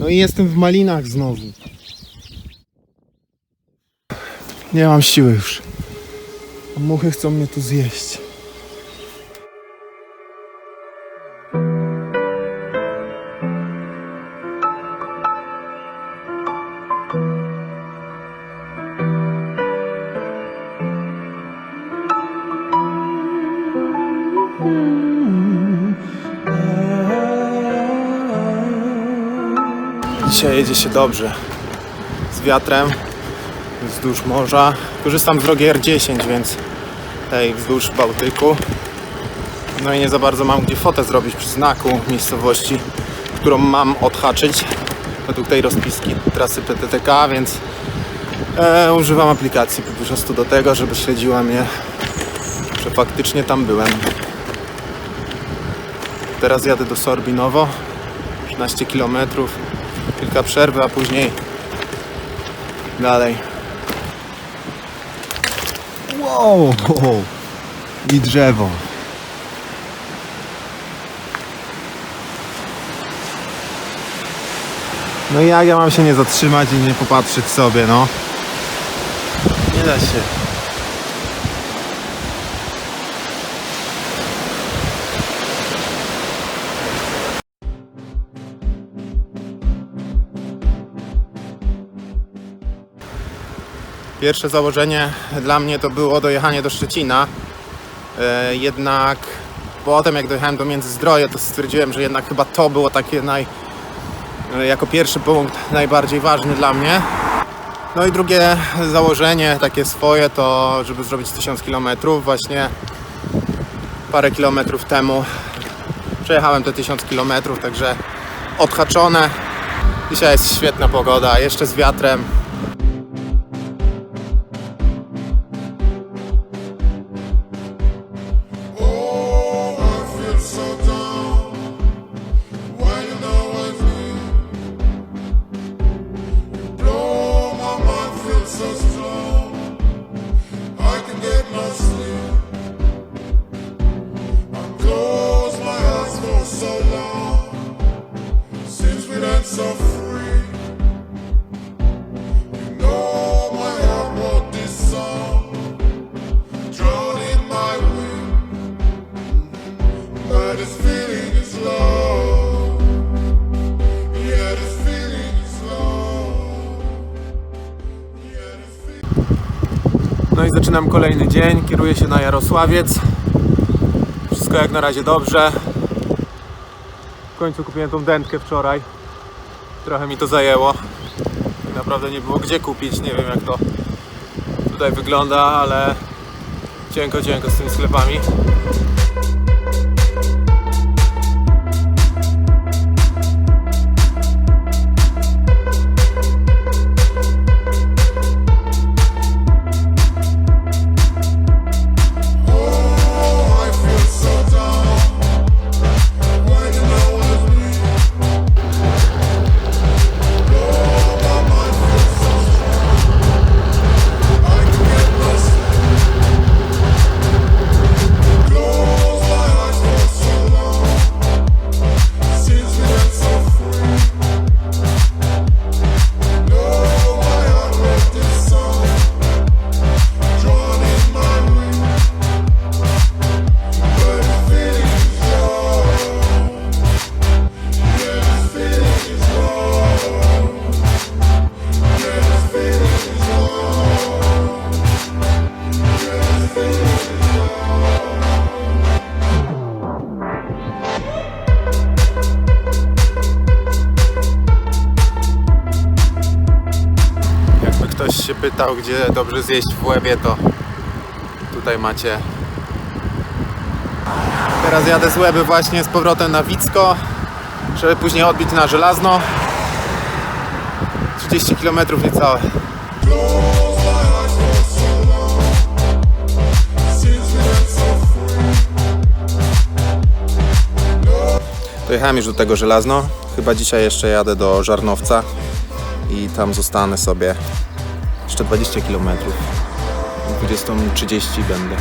No i jestem w Malinach znowu. Nie mam siły już. Muchy chcą mnie tu zjeść. Dzisiaj jedzie się dobrze. Z wiatrem, wzdłuż morza. Korzystam z drogi R10, więc tej wzdłuż Bałtyku. No i nie za bardzo mam gdzie fotę zrobić przy znaku miejscowości, którą mam odhaczyć według tej rozpiski trasy PTTK, więc e, używam aplikacji po prostu do tego, żeby śledziła mnie, że faktycznie tam byłem. Teraz jadę do Sorbinowo, 13 km, kilka przerwy, a później dalej. Wow, i drzewo. No i jak ja mam się nie zatrzymać i nie popatrzeć sobie, no? Nie da się. Pierwsze założenie dla mnie to było dojechanie do Szczecina. E, jednak potem jak dojechałem do Międzyzdroje, to stwierdziłem, że jednak chyba to było takie naj, e, jako pierwszy punkt najbardziej ważny dla mnie. No i drugie założenie takie swoje to, żeby zrobić 1000 km. Właśnie parę kilometrów temu przejechałem te 1000 km, także odhaczone. Dzisiaj jest świetna pogoda, jeszcze z wiatrem. No i zaczynam kolejny dzień, kieruję się na Jarosławiec. Wszystko jak na razie dobrze. W końcu kupiłem tą dętkę wczoraj. Trochę mi to zajęło. Tak naprawdę nie było gdzie kupić, nie wiem jak to tutaj wygląda, ale cienko, cienko z tymi sklepami. Pytał, gdzie dobrze zjeść w łebie, to tutaj macie. Teraz jadę z łeby właśnie z powrotem na Wicko, żeby później odbić na Żelazno. 30 km niecałe. Dojechałem już do tego Żelazno. Chyba dzisiaj jeszcze jadę do Żarnowca i tam zostanę sobie jeszcze 20 km. 20.30 będę.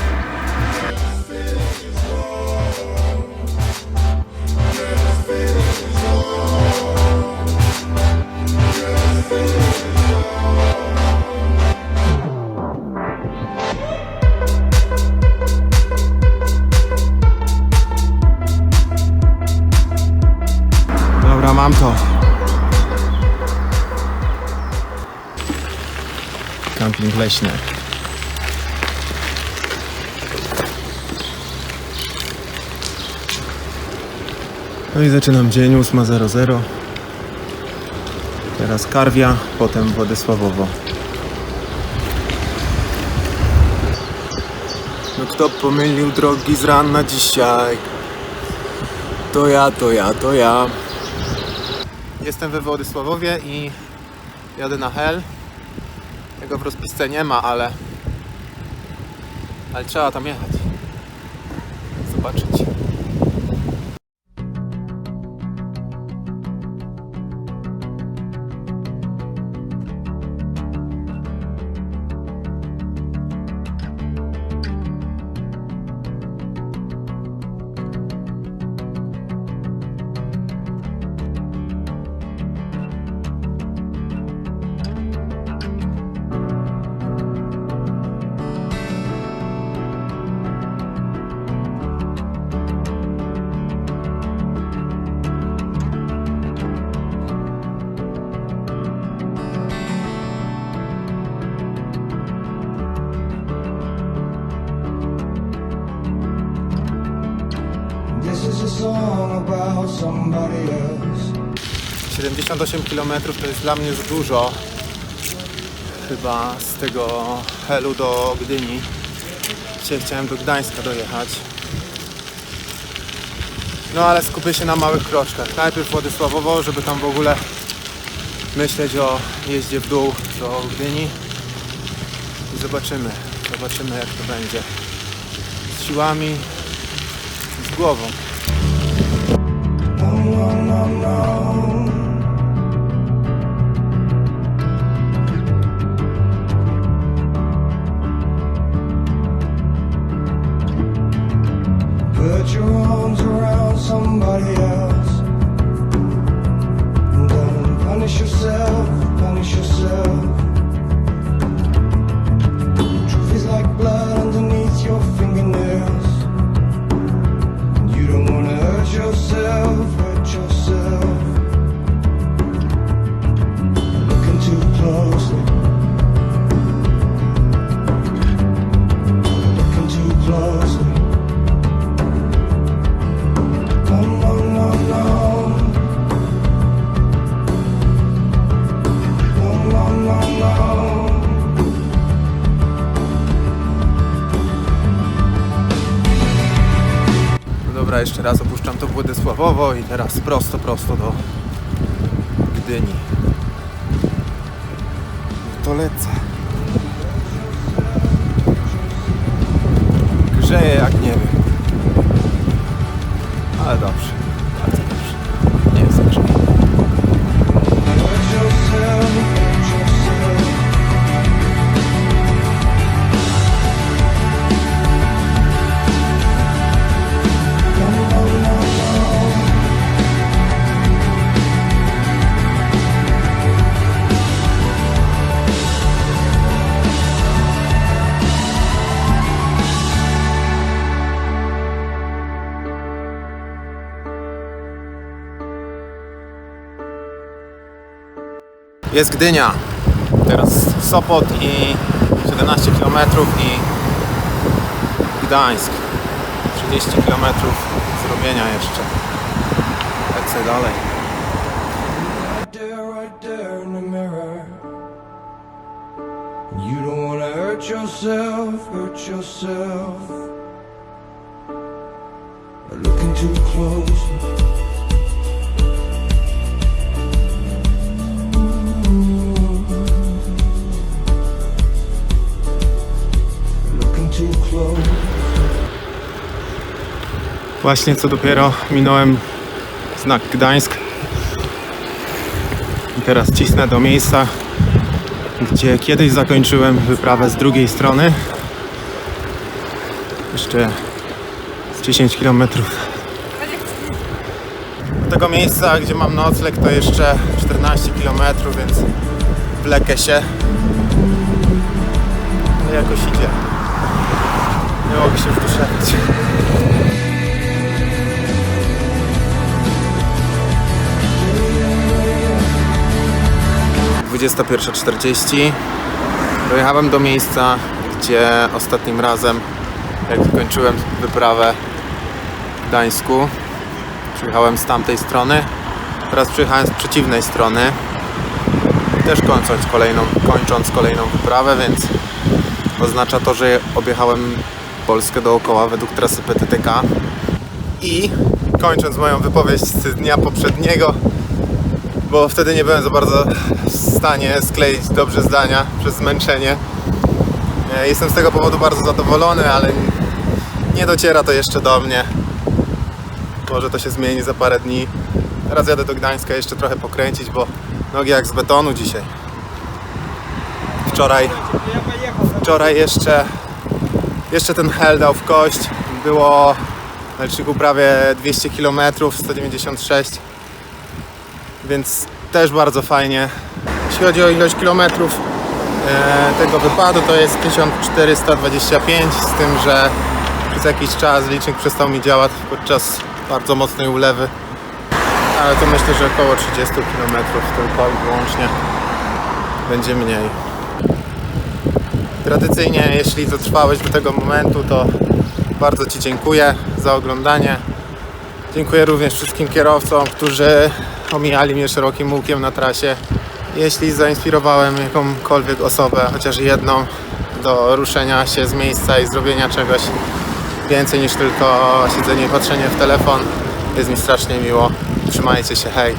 Camping leśny. No i zaczynam dzień 8.00. Teraz Karwia, potem Władysławowo. No kto pomylił drogi z rana dzisiaj? To ja, to ja, to ja. Jestem we Władysławowie i jadę na Hel. Tego w rozpisce nie ma, ale ale trzeba tam jechać. Zobaczyć. 78 km to jest dla mnie dużo. Chyba z tego Helu do Gdyni. Dzisiaj chciałem do Gdańska dojechać. No ale skupię się na małych kroczkach. Najpierw Władysławowo, żeby tam w ogóle myśleć o jeździe w dół do Gdyni. I zobaczymy. Zobaczymy jak to będzie. Z siłami, z głową. No, no, no, dobra, jeszcze raz opuszczam to Władysławowo i teraz prosto, prosto do Gdyni. To lecę. Grzeje jak nie wiem. Ale dobrze. Jest Gdynia. Teraz Sopot i 17 km i Gdańsk. 30 km zrobienia jeszcze. Lecę dalej. Yourself, hurt yourself. Looking too close. Właśnie co dopiero minąłem znak Gdańsk. I teraz cisnę do miejsca, gdzie kiedyś zakończyłem wyprawę z drugiej strony. Jeszcze z 10 km. Do tego miejsca, gdzie mam nocleg, to jeszcze 14 km, więc wlekę się. No jakoś idzie. Nie mogę się wduszewać. 21.40. Dojechałem do miejsca, gdzie ostatnim razem, jak kończyłem wyprawę w Gdańsku, przyjechałem z tamtej strony. Teraz przyjechałem z przeciwnej strony. Też kończąc kolejną, kończąc kolejną wyprawę, więc oznacza to, że objechałem Polskę dookoła według trasy PTTK. I kończąc moją wypowiedź z dnia poprzedniego, bo wtedy nie byłem za bardzo w stanie skleić dobrze zdania przez zmęczenie. E, Jestem z tego powodu bardzo zadowolony, ale nie dociera to jeszcze do mnie. Może to się zmieni za parę dni. Teraz jadę do Gdańska jeszcze trochę pokręcić, bo nogi jak z betonu dzisiaj. Wczoraj, wczoraj jeszcze, jeszcze ten hell dał w kość. Było na liczniku prawie 200 km, 196 więc też bardzo fajnie. Jeśli chodzi o ilość kilometrów e, tego wypadu, to jest 1425, z tym, że przez jakiś czas licznik przestał mi działać podczas bardzo mocnej ulewy. Ale to myślę, że około 30 km tylko i wyłącznie będzie mniej. Tradycyjnie, jeśli dotrwałeś do tego momentu, to bardzo Ci dziękuję za oglądanie. Dziękuję również wszystkim kierowcom, którzy omijali mnie szerokim łukiem na trasie. Jeśli zainspirowałem jakąkolwiek osobę, chociaż jedną, do ruszenia się z miejsca i zrobienia czegoś więcej niż tylko siedzenie i patrzenie w telefon, jest mi strasznie miło. Trzymajcie się, hej!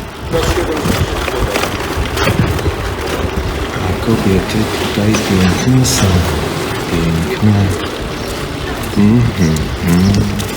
Kobiety tutaj piękne są. Piękne. Mhm, mhm.